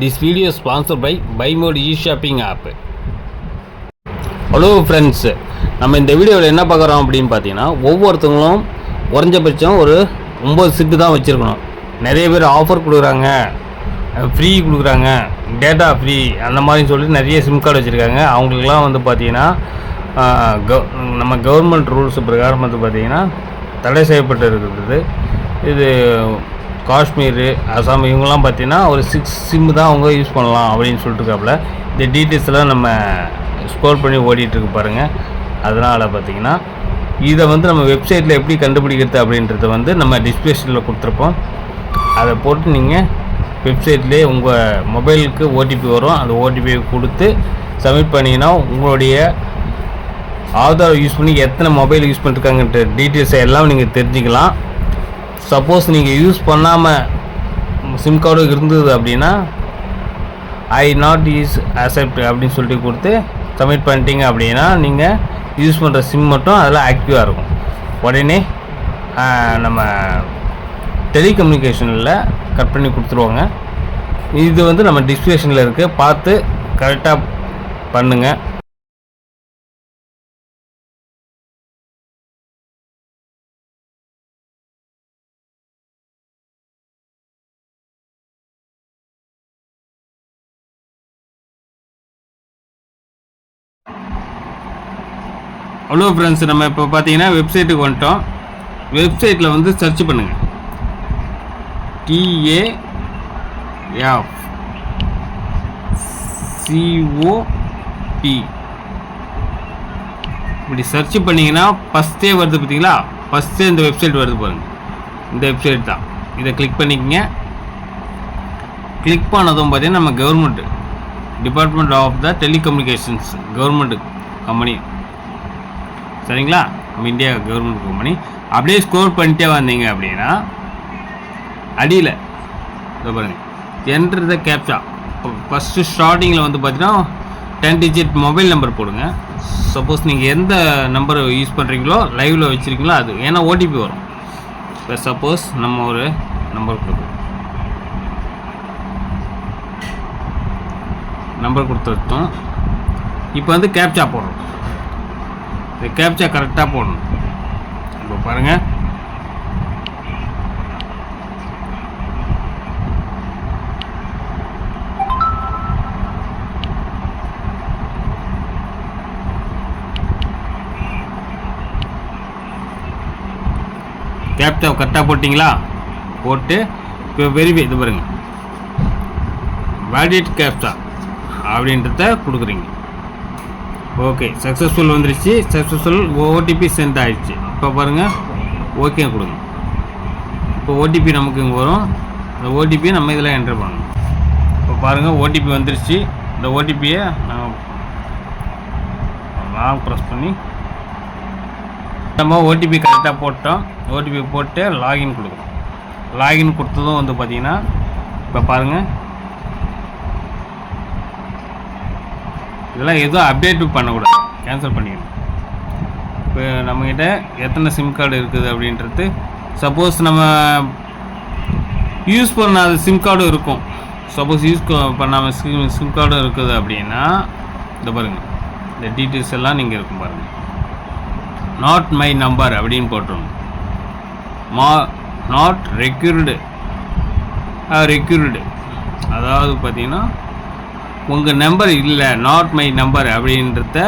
This video sponsor by by Buymode you shopping app hello friends நம்ம இந்த வீடியோவில் என்ன பார்க்குறோம் அப்படின்னு பார்த்தீங்கன்னா ஒவ்வொருத்தவங்களும் குறைஞ்சபட்சம் ஒரு ஒம்பது சிட்டு தான் வச்சுருக்கணும். நிறைய பேர் ஆஃபர் கொடுக்குறாங்க. ஃப்ரீ கொடுக்குறாங்க. டேட்டா ஃப்ரீ அந்த மாதிரி சொல்லிட்டு நிறைய சிம் கார்டு வச்சுருக்காங்க. அவங்களுக்குலாம் வந்து பார்த்தீங்கன்னா கவ் கவ- நம்ம கவர்மெண்ட் ரூல்ஸ் பிரகாரம் வந்து பார்த்திங்கன்னா தடை செய்யப்பட்டு இருக்கிறது இது காஷ்மீர் அசாம் இவங்கெல்லாம் பார்த்தீங்கன்னா ஒரு சிக்ஸ் சிம்மு தான் அவங்க யூஸ் பண்ணலாம் அப்படின்னு சொல்லிட்டு இருக்காப்புல இந்த டீட்டெயில்ஸ்லாம் நம்ம ஸ்கோர் பண்ணி ஓடிட்டுருக்கு பாருங்கள் அதனால் பார்த்தீங்கன்னா இதை வந்து நம்ம வெப்சைட்டில் எப்படி கண்டுபிடிக்கிறது அப்படின்றத வந்து நம்ம டிஸ்கிரிப்ஷனில் கொடுத்துருப்போம். அதை போட்டு நீங்கள் வெப்சைட்லேயே உங்கள் மொபைலுக்கு ஓடிபி வரும். அந்த ஓடிபியை கொடுத்து சப்மிட் பண்ணிங்கன்னா உங்களுடைய ஆதார் யூஸ் பண்ணி எத்தனை மொபைல் யூஸ் பண்ணிருக்காங்கன்ற டீட்டெயில்ஸை எல்லாம் நீங்கள் தெரிஞ்சுக்கலாம். சப்போஸ் நீங்கள் யூஸ் பண்ணாமல் சிம் கார்டு இருந்தது அப்படின்னா ஐ நாட் யூஸ் அக்செப்ட் அப்படின்னு சொல்லிட்டு கொடுத்து சப்மிட் பண்ணிட்டீங்க அப்படின்னா நீங்கள் யூஸ் பண்ணுற சிம் மட்டும் அதில் ஆக்டிவாக இருக்கும். உடனே நம்ம டெலிகம்யூனிகேஷனில் கட் பண்ணி கொடுத்துருவாங்க. இது வந்து நம்ம டிஸ்கிரிப்ஷனில் இருக்குது பார்த்து கரெக்டாக பண்ணுங்கள் ஹலோ ஃப்ரெண்ட்ஸ் நம்ம இப்போ பார்த்தீங்கன்னா வெப்சைட்டுக்கு வந்துட்டோம். வெப்சைட்டில் வந்து சர்ச் பண்ணுங்கள் டிஏஎஃப் சிஓபி இப்படி சர்ச் பண்ணிங்கன்னா ஃபஸ்ட்டே வருது பார்த்தீங்களா ஃபஸ்ட்டே இந்த வெப்சைட் வருது பாருங்கள் இந்த வெப்சைட் தான். இதை கிளிக் பண்ணிக்கங்க. கிளிக் பண்ணதும் பார்த்தீங்கன்னா நம்ம government department of the telecommunications government company சரிங்களா? நம்ம இந்தியா கவர்மெண்ட் கம்பெனி அப்படியே ஸ்கோர் பண்ணிட்டே வந்தீங்க அப்படின்னா அடியில் இதோ பாருங்க. என்ட்ரு த கேப்சா ஃபஸ்ட்டு ஸ்டார்டிங்கில் வந்து பார்த்தீங்கன்னா டென் டிஜிட் மொபைல் நம்பர் போடுங்க. சப்போஸ் நீங்கள் எந்த நம்பர் யூஸ் பண்ணுறீங்களோ லைவில் வச்சுருக்கீங்களோ அது ஏன்னா ஓடிபி வரும். இப்போ சப்போஸ் நம்ம ஒரு நம்பர் கொடுக்குறோம் நம்பர் கொடுத்துருத்தோம். இப்போ வந்து கேப்சா போடுறோம். இந்த கேப்சா கரெக்டாக போடணும். இப்போ பாருங்கள் கேப்சா கரெக்டாக போட்டிங்களா? போட்டு இப்போ வெரிஃபை இது பாருங்கள் வேலிட் கேப்சா அப்படின்றத கொடுக்குறீங்க. ஓகே சக்ஸஸ்ஃபுல் வந்துருச்சு. சக்ஸஸ்ஃபுல் ஓடிபி சென்ட் ஆகிடுச்சு இப்போ பாருங்கள் ஓகே கொடுங்க. இப்போ ஓடிபி நமக்கு இங்கே வரும். அந்த ஓடிபியை நம்ம இதில் என்டர் பண்ணணும். இப்போ பாருங்கள் ஓடிபி வந்துருச்சு. இந்த ஓடிபியை நான் லாங் ப்ரெஸ் பண்ணி நம்ம ஓடிபி கரெக்டாக போட்டோம். ஓடிபி போட்டு லாகின் கொடுக்குறோம் லாகின் கொடுத்ததும் வந்து பார்த்திங்கன்னா இப்போ பாருங்கள் இதெல்லாம் எதுவும் அப்டேட்டும் பண்ணக்கூடாது. கேன்சல் பண்ணிக்கணும் இப்போ நம்மக்கிட்ட எத்தனை சிம் கார்டு இருக்குது அப்படின்றது சப்போஸ் நம்ம யூஸ் பண்ணாத சிம் கார்டும் இருக்கும். சப்போஸ் யூஸ் பண்ணாமல் சிம் சிம் கார்டும் இருக்குது அப்படின்னா இந்த பாருங்கள் இந்த டீட்டெயில்ஸ் எல்லாம் நீங்கள் இருக்கும் பாருங்கள் நாட் மை நம்பர் அப்படின்னு போட்டுருங்க. மா நாட் ரெக்யூர்டு ரெக்யூர்டு அதாவது பார்த்தீங்கன்னா உங்கள் நம்பர் இல்லை நாட் மை நம்பர் அப்படின்றத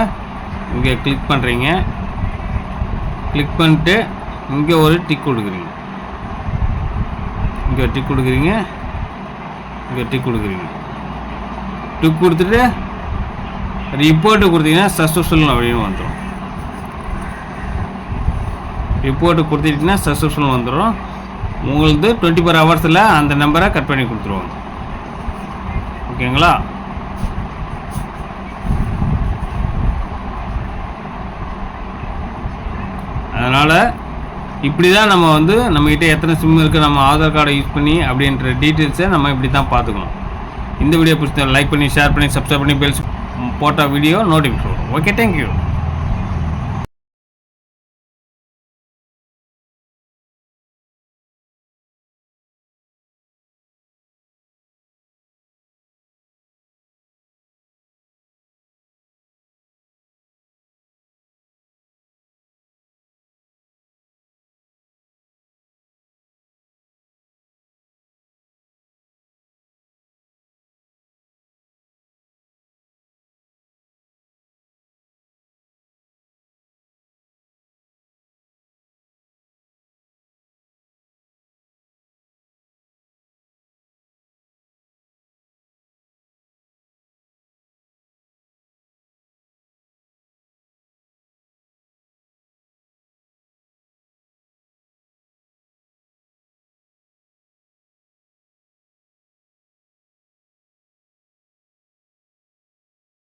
இங்கே கிளிக் பண்ணுறீங்க கிளிக் பண்ணிட்டு இங்கே ஒரு டிக் கொடுக்குறீங்க. இங்கே டிக் கொடுக்குறீங்க. இங்கே டிக் கொடுக்குறீங்க. டிக் கொடுத்துட்டு ரிப்போர்ட்டு கொடுத்தீங்கன்னா சக்ஸஸ்ஃபுல் அப்படின்னு வந்துடும் ரிப்போர்ட்டு கொடுத்துட்டிங்கன்னா சக்ஸஸ்ஃபுல் வந்துடும் உங்களுக்கு டுவெண்ட்டி ஃபோர் ஹவர்ஸில் அந்த நம்பரை கட் பண்ணி கொடுத்துருவாங்க. ஓகேங்களா அதனால் இப்படி தான் நம்ம வந்து நம்மக்கிட்ட எத்தனை சிம் இருக்குது நம்ம ஆதார் கார்டை யூஸ் பண்ணி அப்படின்ற டீட்டெயில்ஸை நம்ம இப்படி தான் பார்த்துக்கணும். இந்த வீடியோ பிடிச்சா லைக் பண்ணி ஷேர் பண்ணி சப்ஸ்கிரைப் பண்ணி பெல்ஸ் போட்ட வீடியோ நோட்டிஃபிகேஷன் ஓகே தேங்க்யூ